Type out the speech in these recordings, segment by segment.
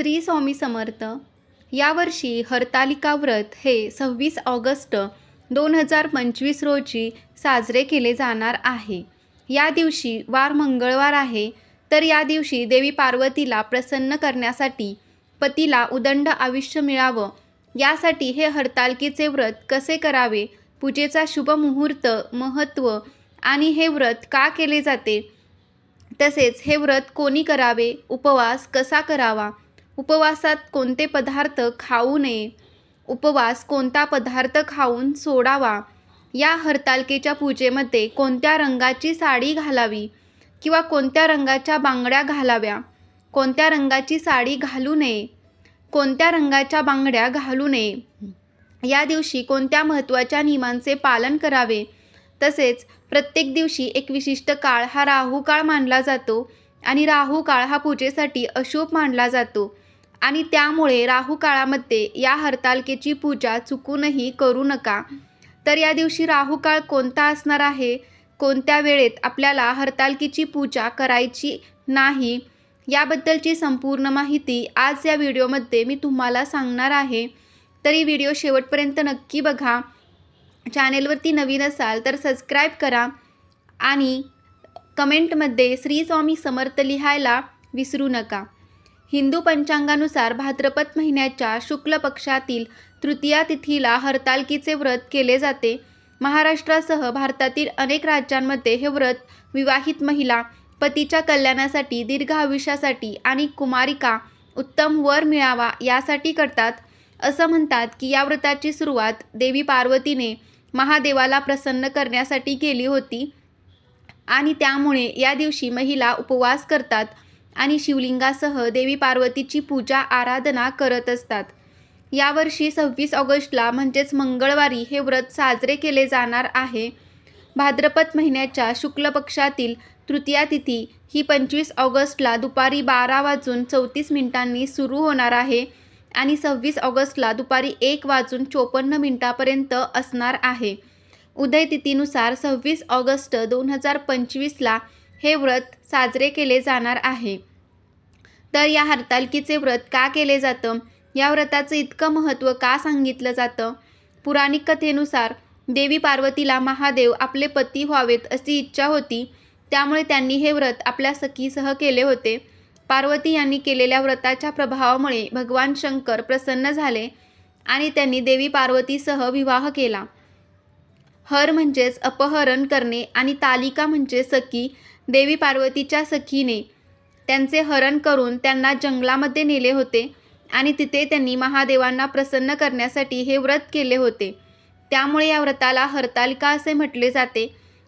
श्री स्वामी समर्थ. यावर्षी हरतालिका व्रत हे सव्वीस ऑगस्ट दोन हजार पंचवीस रोजी साजरे केले जाणार आहे. या दिवशी वार मंगळवार आहे तर या दिवशी देवी पार्वतीला प्रसन्न करण्यासाठी पतीला उदंड आयुष्य मिळावं. यासाठी हे हरतालकीचे व्रत कसे करावे पूजेचा शुभ मुहूर्त महत्त्व आणि हे व्रत का केले जाते तसेच हे व्रत कोणी करावे उपवास कसा करावा उपवासात कोणते पदार्थ खाऊ नये? उपवास कोणता पदार्थ खाऊन सोडावा? या हरतालकेच्या पूजेमध्ये कोणत्या रंगाची साडी घालावी किंवा कोणत्या रंगाच्या बांगड्या घालाव्या? कोणत्या रंगाची साडी घालू नये? कोणत्या रंगाच्या बांगड्या घालू नये? या दिवशी कोणत्या महत्त्वाच्या नियमांचे पालन करावे? तसेच प्रत्येक दिवशी एक विशिष्ट काळ हा राहू काळ मानला जातो आणि राहू काळ हा पूजेसाठी अशुभ मानला जातो. आणि त्यामुळे राहू काळामध्ये या हरतालकेची पूजा चुकूनही करू नका. तर या दिवशी राहू काळ कोणता असणार आहे? कोणत्या वेळेत आपल्याला हरतालकीची पूजा करायची नाही? याबद्दलची संपूर्ण माहिती आज या व्हिडिओमध्ये मी तुम्हाला सांगणार आहे. तरी व्हिडिओ शेवटपर्यंत नक्की बघा. चॅनेलवरती नवीन असाल तर सबस्क्राईब करा आणि कमेंटमध्ये श्री स्वामी समर्थ लिहायला विसरू नका. हिंदू पंचांगानुसार भाद्रपद महिन्याच्या शुक्ल पक्षातील तृतीया तिथीला हरतालकीचे व्रत केले जाते. महाराष्ट्रासह भारतातील अनेक राज्यांमध्ये हे व्रत विवाहित महिला पतीच्या कल्याणासाठी दीर्घ आयुष्यासाठी आणि कुमारिका उत्तम वर मिळावा यासाठी करतात. असं म्हणतात की या व्रताची सुरुवात देवी पार्वतीने महादेवाला प्रसन्न करण्यासाठी केली होती आणि त्यामुळे या दिवशी महिला उपवास करतात. आणि शिवलिंगासह देवी पार्वतीची पूजा आराधना करत असतात. यावर्षी सव्वीस ऑगस्टला म्हणजेच मंगळवारी हे व्रत साजरे केले जाणार आहे. भाद्रपद महिन्याच्या शुक्ल पक्षातील तृतीया तिथी ही पंचवीस ऑगस्टला दुपारी बारा वाजून चौतीस मिनिटांनी सुरू होणार आहे आणि सव्वीस ऑगस्टला दुपारी एक वाजून चोपन्न मिनिटापर्यंत असणार आहे. उदयतिथीनुसार सव्वीस ऑगस्ट दोन हजार पंचवीसला हे व्रत साजरे केले जाणार आहे. तर या हरतालकीचे व्रत का केले जातं? या व्रताचं इतकं महत्त्व का सांगितलं जातं? पुराणिक कथेनुसार देवी पार्वतीला महादेव आपले पती व्हावेत अशी इच्छा होती. त्यामुळे त्यांनी हे व्रत आपल्या सखीसह केले होते. पार्वती यांनी केलेल्या व्रताच्या प्रभावामुळे भगवान शंकर प्रसन्न झाले आणि त्यांनी देवी पार्वतीसह विवाह केला. हर म्हणजेच अपहरण करणे आणि तालिका म्हणजे सखी देवी पार्वतीच्या सखीने त्यांचे हरण करून त्यांना जंगलामध्ये नेले होते आणि तिथे त्यांनी महादेवांना प्रसन्न करण्यासाठी हे व्रत केले होते. त्यामुळे या व्रताला हरतालिका असे म्हटले जाते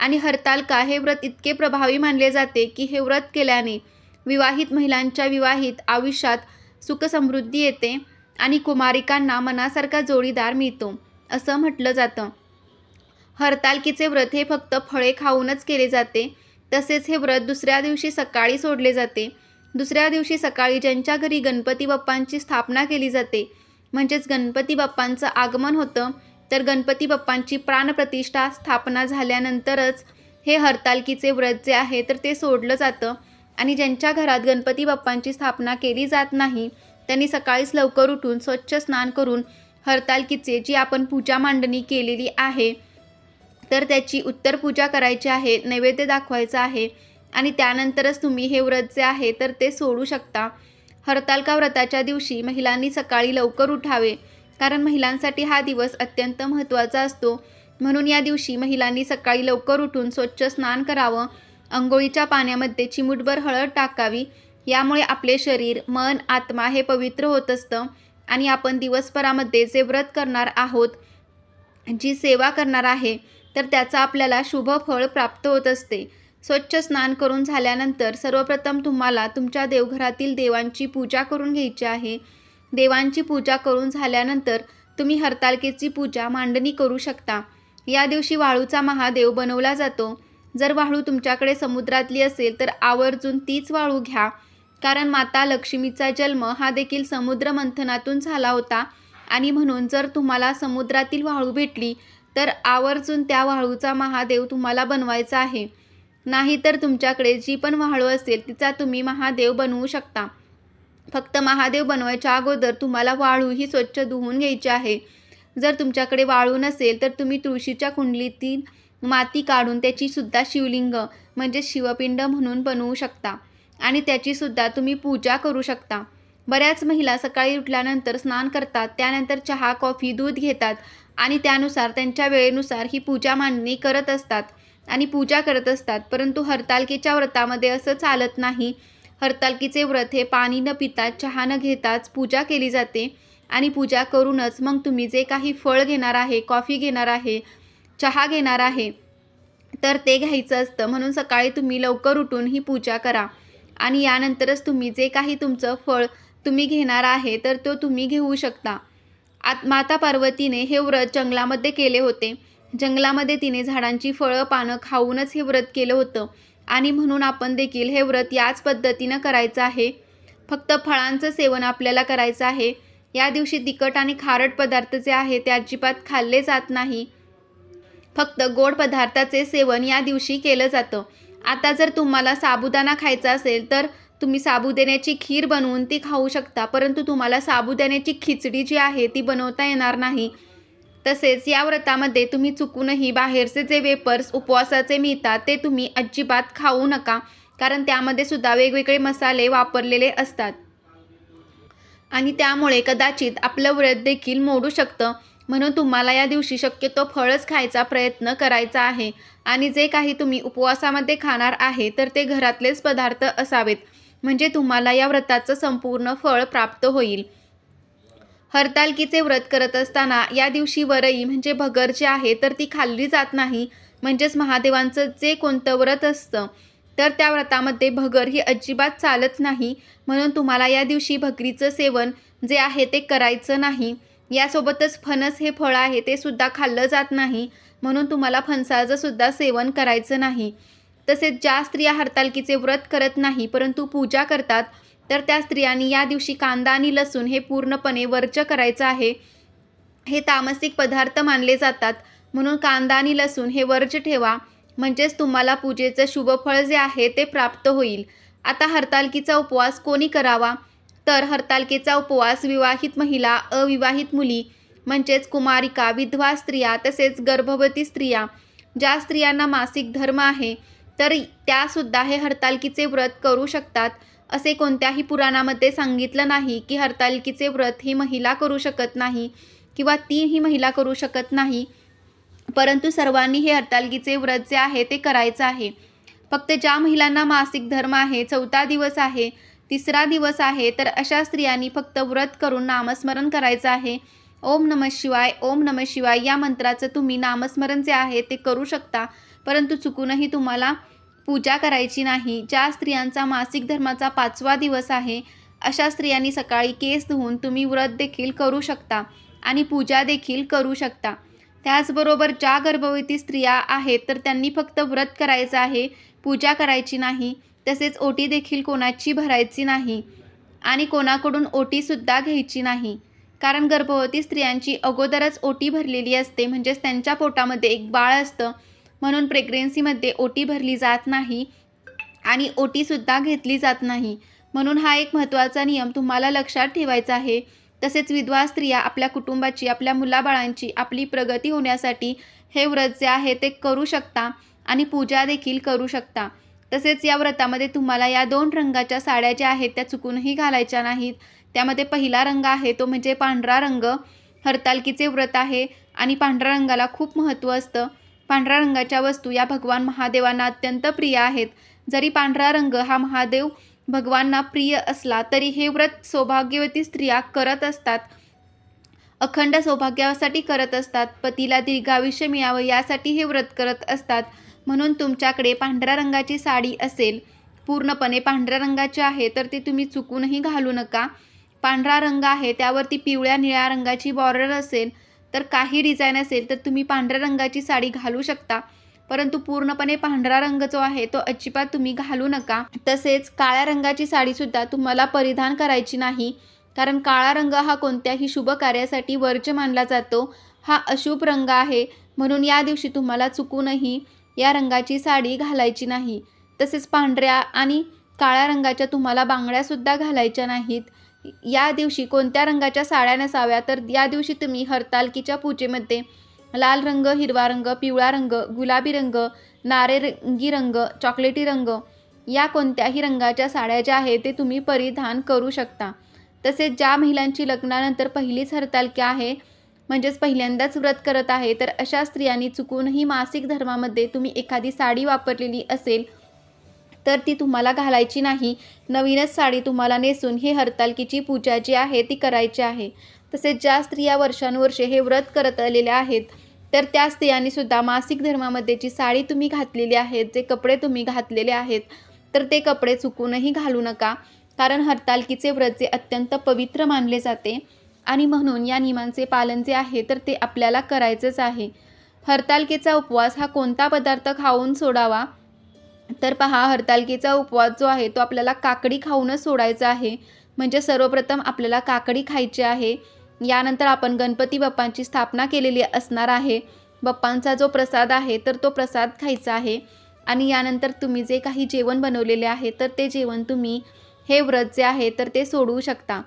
आणि हरतालिका हे व्रत इतके प्रभावी मानले जाते की हे व्रत केल्याने विवाहित महिलांच्या विवाहित आयुष्यात सुखसमृद्धी येते आणि कुमारिकांना मनासारखा जोडीदार मिळतो असं म्हटलं जातं. हरतालकीचे व्रत हे फक्त फळे खाऊनच केले जाते तसेच हे व्रत दुसऱ्या दिवशी सकाळी सोडले जाते. दुसऱ्या दिवशी सकाळी ज्यांच्या घरी गणपती बाप्पांची स्थापना केली जाते म्हणजेच गणपती बाप्पांचं आगमन होतं तर गणपती बाप्पांची प्राणप्रतिष्ठा स्थापना झाल्यानंतरच हे हरतालकीचे व्रत जे आहे तर ते सोडलं जातं. आणि ज्यांच्या घरात गणपती बाप्पांची स्थापना केली जात नाही त्यांनी सकाळीच लवकर उठून स्वच्छ स्नान करून हरतालकीचे जी आपण पूजा मांडणी केलेली आहे तर त्याची उत्तर पूजा करायची आहे नैवेद्य दाखवायचा आहे आणि त्यानंतरच तुम्ही हे व्रत जे आहे तर ते सोडू शकता. हरतालका व्रताच्या दिवशी महिलांनी सकाळी लवकर उठावे कारण महिलांसाठी हा दिवस अत्यंत महत्त्वाचा असतो. म्हणून या दिवशी महिलांनी सकाळी लवकर उठून स्वच्छ स्नान करावं अंघोळीच्या पाण्यामध्ये चिमूटभर हळद टाकावी यामुळे आपले शरीर मन आत्मा हे पवित्र होत असतं आणि आपण दिवसभरामध्ये जे व्रत करणार आहोत जी सेवा करणार आहे तर त्याचा आपल्याला शुभ फळ प्राप्त होत असते. स्वच्छ स्नान करून झाल्यानंतर सर्वप्रथम तुम्हाला तुमच्या देवघरातील देवांची पूजा करून घ्यायची आहे. देवांची पूजा करून झाल्यानंतर तुम्ही हरतालकेची पूजा मांडणी करू शकता. या दिवशी वाळूचा महादेव बनवला जातो. जर वाळू तुमच्याकडे समुद्रातली असेल तर आवर्जून तीच वाळू घ्या. कारण माता लक्ष्मीचा जन्म हा देखील समुद्र मंथनातून झाला होता. आणि म्हणून जर तुम्हाला समुद्रातील वाळू भेटली तर आवर्जून त्या वाळूचा महादेव तुम्हाला बनवायचा आहे. नाहीतर तुमच्याकडे जी पण वाळू असेल तिचा तुम्ही महादेव बनवू शकता. फक्त महादेव बनवायच्या अगोदर तुम्हाला वाळू ही स्वच्छ धुवून घ्यायची आहे. जर तुमच्याकडे वाळू नसेल तर तुम्ही तुळशीच्या कुंडलीतील माती काढून त्याची सुद्धा शिवलिंग म्हणजे शिवपिंड म्हणून बनवू शकता. आणि त्याची सुद्धा तुम्ही पूजा करू शकता. बऱ्याच महिला सकाळी उठल्यानंतर स्नान करतात त्यानंतर चहा कॉफी दूध घेतात. आणि त्यानुसार त्यांच्या वेळेनुसार ही पूजा मांडणी करत असतात आणि पूजा करत असतात. परंतु हरतालकीच्या व्रतामध्ये असं चालत नाही. हरतालकीचे व्रत हे पाणी न पिता चहा न घेताच पूजा केली जाते आणि पूजा करूनच मग तुम्ही जे काही फळ घेणार आहे कॉफी घेणार आहे चहा घेणार आहे तर ते घ्यायचं असतं. म्हणून सकाळी तुम्ही लवकर उठून ही पूजा करा आणि यानंतरच तुम्ही जे काही तुमचं फळ तुम्ही घेणार आहे तर तो तुम्ही घेऊ शकता. आत माता पार्वतीने हे व्रत जंगलामध्ये केले होते. जंगलामध्ये तिने झाडांची फळं पानं खाऊनच हे व्रत केलं होतं. आणि म्हणून आपण देखील हे व्रत याच पद्धतीनं करायचं आहे. फक्त फळांचं सेवन आपल्याला करायचं आहे. या दिवशी तिखट आणि खारट पदार्थ जे आहे ते अजिबात खाल्ले जात नाही. फक्त गोड पदार्थाचे सेवन या दिवशी केलं जातं. आता जर तुम्हाला साबुदाणा खायचा असेल तर तुम्ही साबुदाण्याची खीर बनवून ती खाऊ शकता परंतु तुम्हाला साबुदाण्याची खिचडी जी आहे ती बनवता येणार नाही. तसेच या व्रतामध्ये तुम्ही चुकूनही बाहेरचे जे वेपर्स उपवासाचे मिळतात ते तुम्ही अजिबात खाऊ नका कारण त्यामध्ये सुद्धा वेगवेगळे मसाले वापरलेले असतात. आणि त्यामुळे कदाचित आपलं व्रत देखील मोडू शकतं. म्हणून तुम्हाला या दिवशी शक्यतो फळच खायचा प्रयत्न करायचा आहे. आणि जे काही तुम्ही उपवासामध्ये खाणार आहे तर ते घरातलेच पदार्थ असावेत. म्हणजे तुम्हाला या व्रताचं संपूर्ण फळ प्राप्त होईल. हरतालकीचे व्रत करत असताना या दिवशी वरई म्हणजे भगर जी आहे तर ती खाल्ली जात नाही. म्हणजेच महादेवांचं जे कोणतं व्रत असतं तर त्या व्रतामध्ये भगर ही अजिबात चालत नाही. म्हणून तुम्हाला या दिवशी भगरीचं सेवन जे आहे ते करायचं नाही. यासोबतच फणस हे फळ आहे ते सुद्धा खाल्लं जात नाही. म्हणून तुम्हाला फणसाचं सुद्धा सेवन करायचं नाही. तसेच ज्या स्त्रिया हरतालकीचे व्रत करत नाही परंतु पूजा करतात तर त्या स्त्रियांनी या दिवशी कांदा आणि लसूण हे पूर्णपणे वर्ज करायचं आहे. हे तामसिक पदार्थ मानले जातात. म्हणून कांदा आणि लसूण हे वर्ज ठेवा. म्हणजेच तुम्हाला पूजेचं शुभफळ जे आहे ते प्राप्त होईल. आता हरतालकीचा उपवास कोणी करावा? तर हरतालकीचा उपवास विवाहित महिला अविवाहित मुली म्हणजेच कुमारिका विधवा स्त्रिया तसेच गर्भवती स्त्रिया ज्या स्त्रियांना मासिक धर्म आहे तर त्यासुद्धा हे हरतालकीचे व्रत करू शकतात. असे कोणत्याही पुराणामध्ये सांगितलं नाही की हरतालकीचे व्रत ही महिला करू शकत नाही किंवा ती ही महिला करू शकत नाही. परंतु सर्वांनी हे हरतालकीचे व्रत जे आहे ते करायचं आहे. फक्त ज्या महिलांना मासिक धर्म आहे चौथा दिवस आहे तिसरा दिवस आहे तर अशा स्त्रियांनी फक्त व्रत करून नामस्मरण करायचं आहे. ओम नम शिवाय ओम नम शिवाय या मंत्राचं तुम्ही नामस्मरण जे आहे ते करू शकता. परंतु चुकूनही तुम्हाला पूजा करायची नाही. ज्या स्त्रियांचा मासिक धर्माचा पाचवा दिवस आहे अशा स्त्रियांनी सकाळी केस धुवून तुम्ही व्रत देखील करू शकता आणि पूजा देखील करू शकता. त्याचबरोबर ज्या गर्भवती स्त्रिया आहेत तर त्यांनी फक्त व्रत करायचं आहे पूजा करायची नाही तसेच ओटी देखील कोणाची भरायची नाही आणि कोणाकडून ओटीसुद्धा घ्यायची नाही. कारण गर्भवती स्त्रियांची अगोदरच ओटी भरलेली असते म्हणजेच त्यांच्या पोटामध्ये एक बाळ असतं म्हणून प्रेग्नेन्सीमध्ये ओटी भरली जात नाही आणि ओटीसुद्धा घेतली जात नाही. म्हणून हा एक महत्त्वाचा नियम तुम्हाला लक्षात ठेवायचा आहे. तसेच विधवा स्त्रिया आपल्या कुटुंबाची आपल्या मुलाबाळांची आपली प्रगती होण्यासाठी हे व्रत जे आहे ते करू शकता आणि पूजा देखील करू शकता. तसेच या व्रतामध्ये तुम्हाला या दोन रंगाच्या साड्या ज्या आहेत त्या चुकूनही घालायच्या नाहीत. त्यामध्ये पहिला रंग आहे तो म्हणजे पांढरा रंग. हरतालकीचे व्रत आहे आणि पांढऱ्या रंगाला खूप महत्त्व असतं. पांढऱ्या रंगाच्या वस्तू या भगवान महादेवांना अत्यंत प्रिय आहेत. जरी पांढरा रंग हा महादेव भगवानना प्रिय असला तरी हे व्रत सौभाग्यवती स्त्रिया करत असतात. अखंड सौभाग्यासाठी करत असतात. पतीला दीर्घायुष्य मिळावं यासाठी हे व्रत करत असतात. म्हणून तुमच्याकडे पांढऱ्या रंगाची साडी असेल. पूर्णपणे पांढऱ्या रंगाची आहे तर ती तुम्ही चुकूनही घालू नका. पांढरा रंग आहे त्यावरती पिवळ्या निळ्या रंगाची बॉर्डर असेल. तर काही डिझाईन असेल तर तुम्ही पांढऱ्या रंगाची साडी घालू शकता. परंतु पूर्णपणे पांढरा रंग जो आहे तो अजिबात तुम्ही घालू नका. तसेच काळ्या रंगाची साडीसुद्धा तुम्हाला परिधान करायची नाही. कारण काळा रंग हा कोणत्याही शुभ कार्यासाठी वर्ज्य मानला जातो. हा अशुभ रंग आहे. म्हणून या दिवशी तुम्हाला चुकूनही या रंगाची साडी घालायची नाही. तसेच पांढऱ्या आणि काळ्या रंगाच्या तुम्हाला बांगड्यासुद्धा घालायच्या नाहीत. या दिवशी कोणत्या रंगाच्या साड्या नसाव्या तर या दिवशी तुम्ही हरतालकीच्या पूजेमध्ये लाल रंग हिरवा रंग पिवळा रंग गुलाबी रंग नारेरंगी रंग चॉकलेटी रंग या कोणत्याही रंगाच्या साड्या ज्या आहेत ते तुम्ही परिधान करू शकता. तसेच ज्या महिलांची लग्नानंतर पहिलीच हरतालकी आहे म्हणजेच पहिल्यांदाच व्रत करत आहे तर अशा स्त्रियांनी चुकूनही मासिक धर्मामध्ये तुम्ही एखादी साडी वापरलेली असेल तर ती तुम्हाला घालायची नाही. नवीनच साडी तुम्हाला नेसून ही हरतालकीची पूजा जी आहे ती करायची आहे. तसेच ज्या स्त्रिया वर्षानुवर्षे हे व्रत करत आलेल्या आहेत तर त्या स्त्रियांनी सुद्धा मासिक धर्मामध्ये जी साडी तुम्ही घातलेली आहेत जे कपडे तुम्ही घातलेले आहेत तर ते कपडे चुकूनही घालू नका. कारण हरतालकीचे व्रत जे अत्यंत पवित्र मानले जाते आणि म्हणून या नियमांचे पालन जे आहे तर ते आपल्याला करायचंच आहे. हरतालकीचा उपवास हा कोणता पदार्थ खाऊन सोडावा? तर पहा हरतालकीचा उपवास जो आहे तो आपल्याला काकडी खाऊनच सोडायचा आहे. म्हणजे सर्वप्रथम आपल्याला काकडी खायची आहे. यानंतर आपण गणपती बाप्पांची स्थापना केलेली असणार आहे. बाप्पांचा जो प्रसाद आहे तर तो प्रसाद खायचा आहे. आणि यानंतर तुम्ही जे काही जेवण बनवलेले आहे तर ते जेवण तुम्ही हे व्रत जे आहे तर ते सोडवू शकता.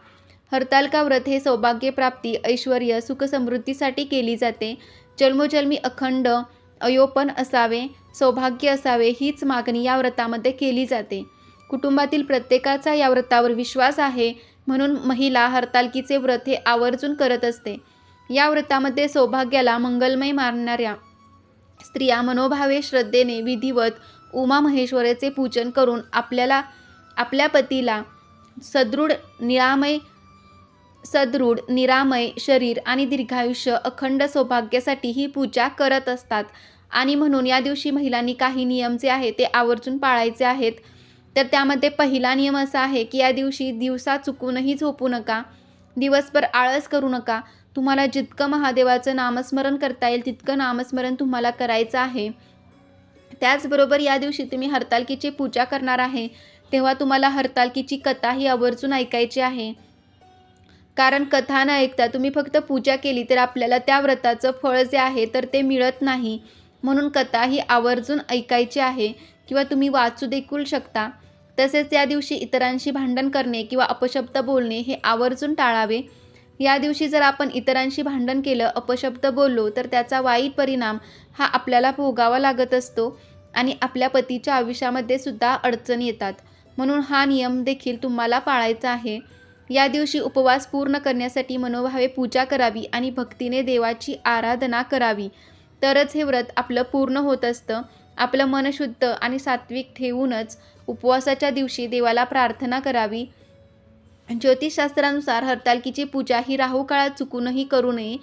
हरतालका व्रत हे सौभाग्यप्राप्ती ऐश्वर सुखसमृद्धीसाठी केली जाते. जन्मोजन्मी अखंड अयोपन असावे सौभाग्य असावे हीच मागणी या व्रतामध्ये केली जाते. कुटुंबातील प्रत्येकाचा या व्रतावर विश्वास आहे म्हणून महिला हरतालकीचे व्रत हे आवर्जून करत असते. या व्रतामध्ये सौभाग्याला मंगलमय मानणाऱ्या स्त्रिया मनोभावे श्रद्धेने विधिवत उमा महेश्वराचे पूजन करून आपल्याला आपल्या पतीला सदृढ निळामय सदृढ निरामय शरीर आणि दीर्घायुष्य अखंड सौभाग्यासाठी ही पूजा करत असतात. आणि म्हणून या दिवशी महिलांनी काही नियम जे आहे ते आवर्जून पाळायचे आहेत. तर त्यामध्ये पहिला नियम असा आहे की या दिवशी दिवसा चुकूनही झोपू नका. दिवसभर आळस करू नका. तुम्हाला जितकं महादेवाचं नामस्मरण करता येईल तितकं नामस्मरण तुम्हाला करायचं आहे. त्याचबरोबर या दिवशी तुम्ही हरतालकीची पूजा करणार आहे. तेव्हा तुम्हाला हरतालकीची कथा ही आवर्जून ऐकायची आहे. कारण कथा न ऐकता तुम्ही फक्त पूजा केली तर आपल्याला त्या व्रताचं फळ जे आहे तर ते मिळत नाही. म्हणून कथा ही आवर्जून ऐकायची आहे किंवा तुम्ही वाचू देखील शकता. तसेच या दिवशी इतरांशी भांडण करणे किंवा अपशब्द बोलणे हे आवर्जून टाळावे. या दिवशी जर आपण इतरांशी भांडण केलं अपशब्द बोललो तर त्याचा वाईट परिणाम हा आपल्याला भोगावा लागत असतो आणि आपल्या पतीच्या आयुष्यामध्ये सुद्धा अडचणी येतात. म्हणून हा नियम देखील तुम्हाला पाळायचा आहे. या दिवशी उपवास पूर्ण करण्यासाठी मनोभावे पूजा करावी आणि भक्तीने देवाची आराधना करावी. तरच हे व्रत आपलं पूर्ण होत असतं. आपलं मन शुद्ध आणि सात्विक ठेवूनच उपवासाच्या दिवशी देवाला प्रार्थना करावी. ज्योतिषशास्त्रानुसार हरतालकीची पूजा ही राहू काळात चुकूनही करू नये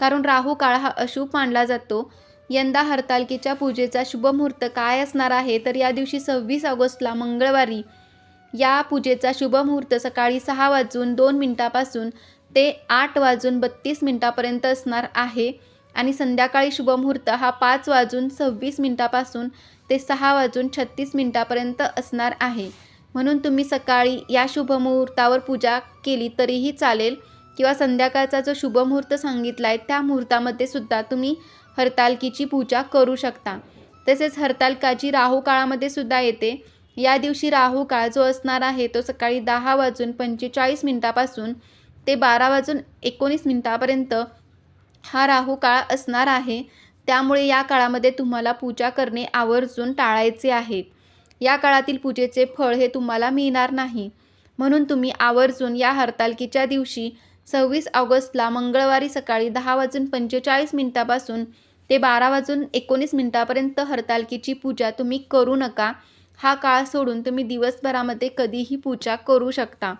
कारण राहू काळ हा अशुभ मानला जातो. यंदा हरतालकीच्या पूजेचा शुभमुहूर्त काय असणार आहे तर या दिवशी सव्वीस ऑगस्टला मंगळवारी. या पूजेचा शुभमुहूर्त सकाळी सहा वाजून दोन मिनटापासून ते आठ वाजून बत्तीस मिनटापर्यंत असणार आहे. आणि संध्याकाळी शुभमुहूर्त हा पाच वाजून सव्वीस मिनटापासून ते सहा वाजून छत्तीस मिनटापर्यंत असणार आहे. म्हणून तुम्ही सकाळी या शुभमुहूर्तावर पूजा केली तरीही चालेल. किंवा संध्याकाळचा जो शुभमुहूर्त सांगितला आहे त्या मुहूर्तामध्ये सुद्धा तुम्ही हरतालकीची पूजा करू शकता. तसेच हरतालकाची राहू काळामध्ये सुद्धा येते. या दिवशी राहू काळ जो असणार आहे तो सकाळी दहा वाजून पंचेचाळीस मिनटापासून ते बारा वाजून एकोणीस मिनटापर्यंत हा राहू काळ असणार आहे. त्यामुळे या काळामध्ये तुम्हाला पूजा करणे आवर्जून टाळायचे आहे. या काळातील पूजेचे फळ हे तुम्हाला मिळणार नाही. म्हणून तुम्ही आवर्जून या हरतालकीच्या दिवशी सव्वीस ऑगस्टला मंगळवारी सकाळी दहा वाजून पंचेचाळीस मिनटापासून ते बारा वाजून एकोणीस मिनटापर्यंत हरतालकीची पूजा तुम्ही करू नका. हा काळ सोडून तुम्ही दिवसभरामध्ये कधीही पूजा करू शकता.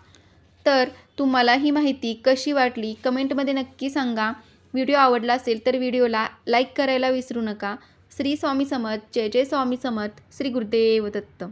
तर तुम्हाला ही माहिती कशी वाटली कमेंटमध्ये नक्की सांगा. व्हिडिओ आवडला असेल तर व्हिडिओला लाईक करायला विसरू नका. श्री स्वामी समर्थ जय जय स्वामी समर्थ श्री गुरुदेव दत्त.